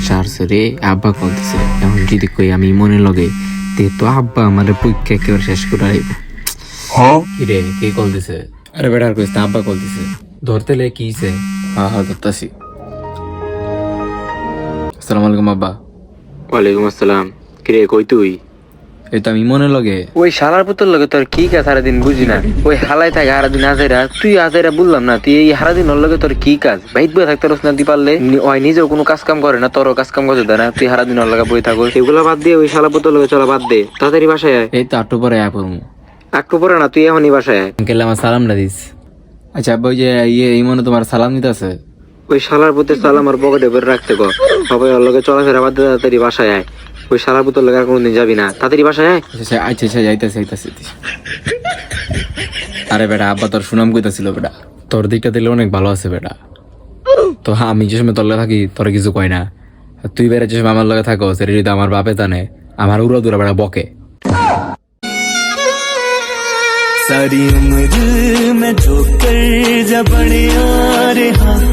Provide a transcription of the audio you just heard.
সারছে রে আব্বা কলতেছে এখন যদি কই আমি মনে লগে তে তো আব্বা আমার পরীক্ষা একেবারে শেষ করে আইব। কি রে কে কল দিছে আরে বেটার আর কইস আব্বা কল দিছে ধরতে লে কি হইছে? হ্যাঁ হ্যাঁ ধরতাছি। আসসালামু আলাইকুম আব্বা। ওয়ালাইকুম আসসালাম। কিরে কই তুই? এই তো আমি মনে লগে। ওই শালার পুত্র লগে তোর কি কাজ সারাদিন বুঝি না? ওই হালাই থাকে সারাদিন আজাইরা তুই আজাইরা বললাম না তুই এই সারাদিন ওর লগে তোর কি কাজ? বাইট বয়ে থাকতে রস না দি পারলে? ওই নিজেও কোনো কাজ কাম করে না তোরও কাজ কাম করতে দেয় না। তুই সারাদিন ওর লগে বই থাকো। এগুলা বাদ দিয়ে ওই শালা পুত্র লগে চলা বাদ দে। তাড়াতাড়ি বাসায় আয়। এই তো আটটু পরে আয়া পড়মু। একটু পরে না তুই এখনই বাসায় আয়। আঙ্কেল আমার সালাম না দিস। আচ্ছা আব্বা ওই যে ইয়ে এই মনে তোমার সালাম দিতে আছে ওই শালার পুত্রের সালাম আর পকেটে বের রাখতে কর। সবাই ওর লগে চলাফেরা বাদ দে তাড়াতাড়ি বাসায় আয়। ওই শালার পুত্র লগে আর কোনোদিন যাবি না তাড়াতাড়ি বাসায় আয় আচ্ছা আচ্ছা, আচ্ছা আচ্ছা যাইতেছে যাইতেছে আরে বেটা আব্বা তোর সুনাম কইতাছিল বেটা তোর দিকটা দিলে অনেক ভালো আছে বেটা তো হ্যাঁ আমি যে সময় তোর লগে থাকি তোর কিছু কয় না আর তুই বেড়া যে সময় আমার লগে থাকো সেটা যদি আমার বাপে জানে আমার উড়ো দূরা বেড়া বকে सारी उम्र मैं ठोकर जब बड़े आ रहा